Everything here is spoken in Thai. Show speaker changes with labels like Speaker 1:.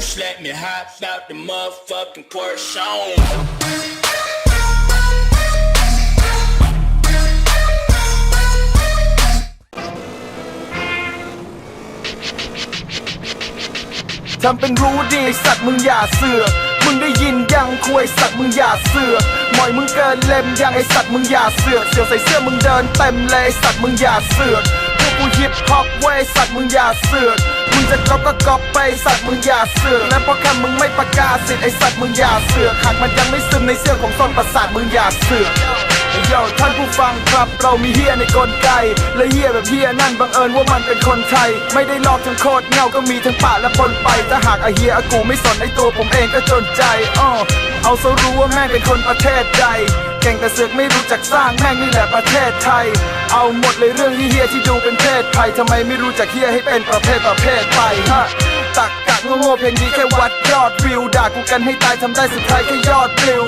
Speaker 1: First, let me hop out the motherfucking Porsche on.
Speaker 2: ทำเป็นรู้ดีสัตว์มึงอย่าเสือกมึงได้ยินยังคุยสัตว์มึงอย่าเสือกหมอยมึงเกินเล่มยังไอสัตว์มึงอย่าเสือกเสือกใส่เสื้อมึงเดินเต็มเลยไอสัตว์มึงอย่าเสือก กูฮิปฮอปเว้ยสัตว์มึงอย่าเสือกมึงจะก๊อปก็ก๊อปไปสัตว์มึงอย่าเสือกและเพราะคำมึงไม่ประกาศสิทธิ์ไอสัตว์มึงอย่าเสือกหากมันยังไม่ซึมในเสื้อของส้นประสาทมึงอย่าเสือกโยท่านผู้ฟังครับเรามีเฮียในกลไก และเฮียแบบเฮียนั่นบังเอิญว่ามันเป็นคนไทย ไม่ได้ลอกทั้งโคตรเงาก็มีทั้งป่าและปนไปถ้าหากไอเฮียอากูไม่สนไอตัวผมเองก็จนใจอ้อเอาซะรู้ว่าแม่งเป็นคนประเทศใดเก่งแต่เสือกไม่รู้จักสร้างแม่งนี่แหละประเทศไทย เอาหมดเลยเรื่องเฮียที่ดูเป็น เพศภัยทำไมไม่รู้จักเฮียให้เป็นประเภทประเภทไปฮะตักกะโง่ๆเพลงนี้แค่วัดยอดวิวด่ากูกันให้ตายทำได้สุดท้ายแค่ยอดวิว